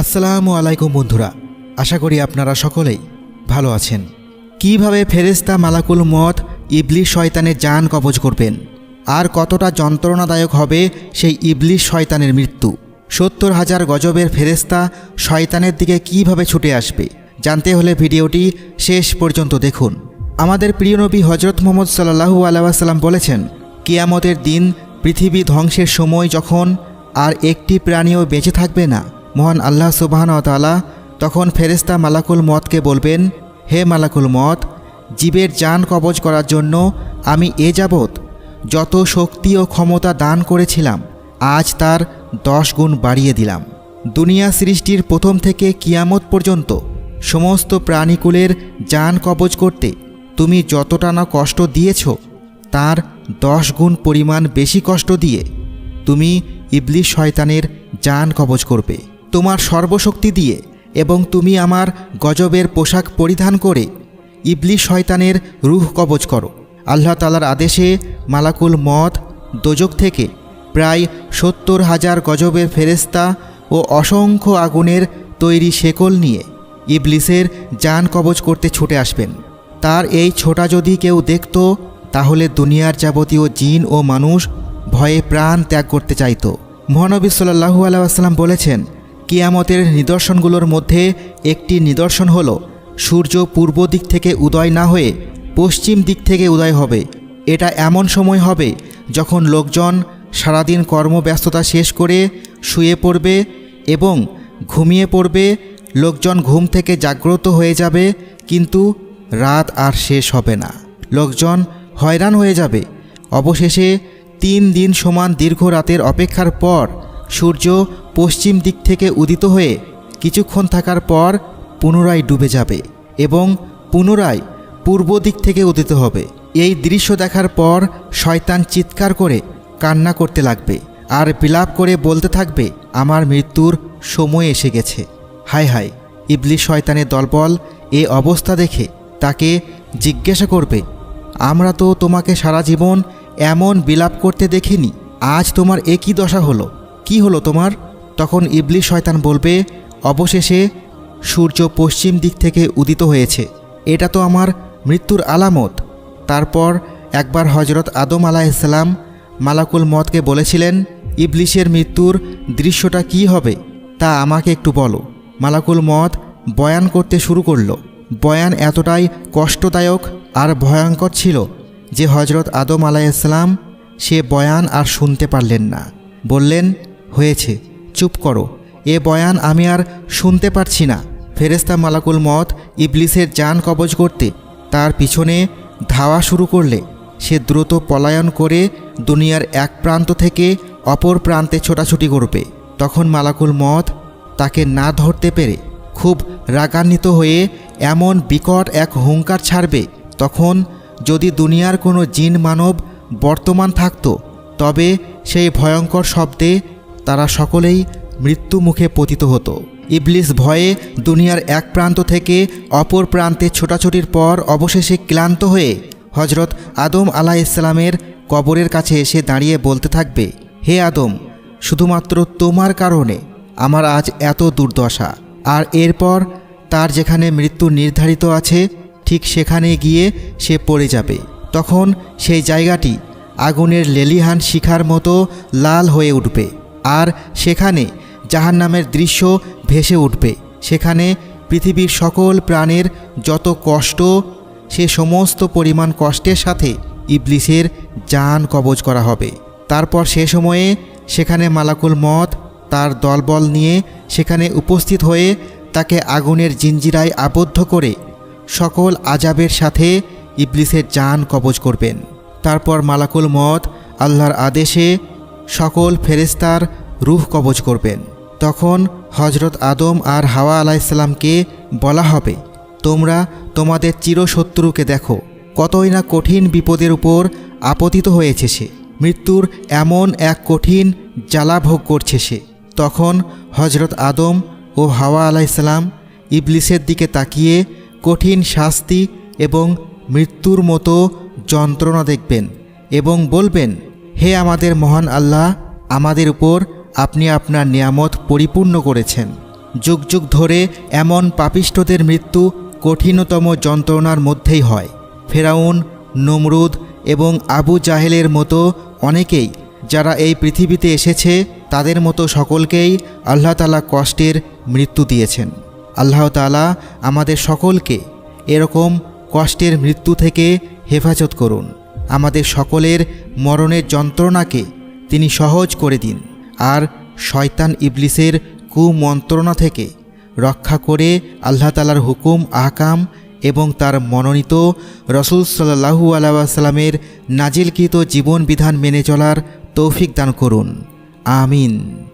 আসসালামু আলাইকুম বন্ধুরা, আশা করি আপনারা সকলেই ভালো আছেন। কীভাবে ফেরেস্তা মালাকুল মত ইবলিশ শয়তানের যান কবজ করবেন? আর কতটা যন্ত্রণাদায়ক হবে সেই ইবলিশ শয়তানের মৃত্যু? সত্তর হাজার গজবের ফেরেস্তা শয়তানের দিকে কীভাবে ছুটে আসবে? জানতে হলে ভিডিওটি শেষ পর্যন্ত দেখুন। আমাদের প্রিয় নবী হজরত মোহাম্মদ সাল্লাহু আলাইসাল্লাম বলেছেন, কিয়ামতের দিন পৃথিবী ধ্বংসের সময় যখন আর একটি প্রাণীও বেঁচে থাকবে না মহান আল্লাহ সুবাহন তালা তখন ফেরেস্তা মালাকুল মতকে বলবেন, হে মালাকুল মত জীবের যান কবজ করার জন্য আমি এ যাবৎ যত শক্তি ও ক্ষমতা দান করেছিলাম, আজ তার দশ গুণ বাড়িয়ে দিলাম। দুনিয়া সৃষ্টির প্রথম থেকে কিয়ামত পর্যন্ত সমস্ত প্রাণীকুলের যান কবজ করতে তুমি যতটা না কষ্ট দিয়েছ, তার দশ গুণ পরিমাণ বেশি কষ্ট দিয়ে তুমি ইবলিশ শয়তানের যান কবজ করবে। তোমার সর্বশক্তি দিয়ে এবং তুমি আমার গজবের পোশাক পরিধান করে ইবলিশ শয়তানের রুহ কবজ করো। আল্লাহ তালার আদেশে মালাকুল মত দোজক থেকে প্রায় সত্তর হাজার গজবের ফেরেস্তা ও অসংখ্য আগুনের তৈরি শেকল নিয়ে ইবলিসের যান কবজ করতে ছুটে আসবেন। তার এই ছোটা যদি কেউ দেখত, তাহলে দুনিয়ার যাবতীয় জিন ও মানুষ ভয়ে প্রাণ ত্যাগ করতে চাইত। মহানবী সাল্লাহু আলাইসাল্লাম বলেছেন কিয়ামতের নিদর্শনগুলোর মধ্যে একটি নিদর্শন হল, সূর্য পূর্ব দিক থেকে উদয় না হয়ে পশ্চিম দিক থেকে উদয় হবে। এটা এমন সময় হবে যখন লোকজন সারাদিন কর্মব্যস্ততা শেষ করে শুয়ে পড়বে এবং ঘুমিয়ে পড়বে, লোকজন ঘুম থেকে জাগ্রত হয়ে যাবে, কিন্তু রাত আর শেষ হবে না। লোকজন হয়রান হয়ে যাবে। অবশেষে তিন দিন সমান দীর্ঘ রাতের অপেক্ষার পর সূর্য পশ্চিম দিক থেকে উদিত হয়ে কিছুক্ষণ থাকার পর পুনরায় ডুবে যাবে এবং পুনরায় পূর্ব দিক থেকে উদিত হবে। এই দৃশ্য দেখার পর শয়তান চিৎকার করে কান্না করতে লাগবে আর বিলাপ করে বলতে থাকবে, আমার মৃত্যুর সময় এসে গেছে। হায় হায় ইবলি শয়তানের দলবল এ অবস্থা দেখে তাকে জিজ্ঞাসা করবে, আমরা তো তোমাকে সারা জীবন এমন বিলাপ করতে দেখিনি, আজ তোমার এ কী দশা হলো, কি হলো তোমার? তখন ইবলিশ শয়তান বলবে, অবশেষে সূর্য পশ্চিম দিক থেকে উদিত হয়েছে। এটা তো আমার মৃত্যুর আলামত। তারপর একবার হজরত আদম আলাহিসাল্লাম মালাকুল মতকে বলেছিলেন ইবলিশের মৃত্যুর দৃশ্যটা কি হবে? তা আমাকে একটু বলো। মালাকুল মত বয়ান করতে শুরু করল। বয়ান এতটাই কষ্টদায়ক আর ভয়ঙ্কর ছিল যে হজরত আদম আলাইসাল্লাম সে বয়ান আর শুনতে পারলেন না। বললেন, হয়েছে। চুপ করো। এ বয়ান আমি আর শুনতে পারছি না। ফেরেস্তা মালাকুল মত ইবলিসের যান কবজ করতে, তার পিছনে ধাওয়া শুরু করলে, সে দ্রুত পলায়ন করে দুনিয়ার এক প্রান্ত থেকে অপর প্রান্তে ছোটাছুটি করবে। তখন মালাকুল মত তাকে না ধরতে পেরে খুব রাগান্বিত হয়ে এমন বিকট এক হুঙ্কার ছাড়বে, তখন যদি দুনিয়ার কোনো জিন মানব বর্তমান থাকত, তবে সেই ভয়ঙ্কর শব্দে তারা সকলেই মৃত্যু মুখে পতিত হতো। ইবলিস ভয়ে দুনিয়ার এক প্রান্ত থেকে অপর প্রান্তে ছোটাছুটির পর অবশেষে ক্লান্ত হয়ে হজরত আদম আলা ইসলামের কবরের কাছে এসে দাঁড়িয়ে বলতে থাকবে, হে আদম, শুধুমাত্র তোমার কারণে আমার আজ এত দুর্দশা। আর এরপর তার যেখানে মৃত্যু নির্ধারিত আছে, ঠিক সেখানে গিয়ে সে পড়ে যাবে। তখন সেই জায়গাটি আগুনের লেলিহান শিখার মতো লাল হয়ে উঠবে। আর সেখানে জাহান্নামের দৃশ্য ভেসে উঠবে। সেখানে পৃথিবীর সকল প্রাণের যত কষ্ট, সে সমস্ত পরিমাণ কষ্টের সাথে ইবলিসের যান কবজ করা হবে। তারপর সে সময়ে সেখানে মালাকুল মত তার দলবল নিয়ে সেখানে উপস্থিত হয়ে তাকে আগুনের জিঞ্জিরায় আবদ্ধ করে সকল আজাবের সাথে ইবলিসের যান কবজ করবেন। তারপর মালাকুল মত আল্লাহর আদেশে সকল ফেরেস্তার রুহ কবজ করবেন। তখন হজরত আদম আর হাওয়া আলাইসাল্লামকে বলা হবে, তোমরা তোমাদের চিরশত্রুকে দেখো, কতই না কঠিন বিপদের উপর আপতিত হয়েছে সে। মৃত্যুর এমন এক কঠিন জ্বালা ভোগ করছে সে। তখন হজরত আদম ও হাওয়া আলাইসাল্লাম ইবলিসের দিকে তাকিয়ে কঠিন শাস্তি এবং মৃত্যুর মতো যন্ত্রণা দেখবেন এবং বলবেন হে আমাদের মহান আল্লাহ, আমাদের উপর আপনি আপনার নিয়ামত পরিপূর্ণ করেছেন। যুগ যুগ ধরে এমন পাপিষ্ঠদের মৃত্যু কঠিনতম যন্ত্রণার মধ্যেই হয়। ফেরাউন, নমরুদ এবং আবু জাহেলের মতো অনেকেই যারা এই পৃথিবীতে এসেছে, তাদের মতো সকলকেই আল্লাহ তালা কষ্টের মৃত্যু দিয়েছেন। আল্লাহ তালা আমাদের সকলকে এরকম কষ্টের মৃত্যু থেকে হেফাজত করুন। আমাদের সকলের মরণের যন্ত্রণাকে তিনি সহজ করে দিন। আর শয়তান ইবলিসের কুমন্ত্রণা থেকে রক্ষা করে আল্লাহ তালার হুকুম, আহকাম এবং তার মনোনীত রসুল সাল্লাহু আলাইসাল্লামের নাজিলকৃত জীবন বিধান মেনে চলার তৌফিক দান করুন। আমিন।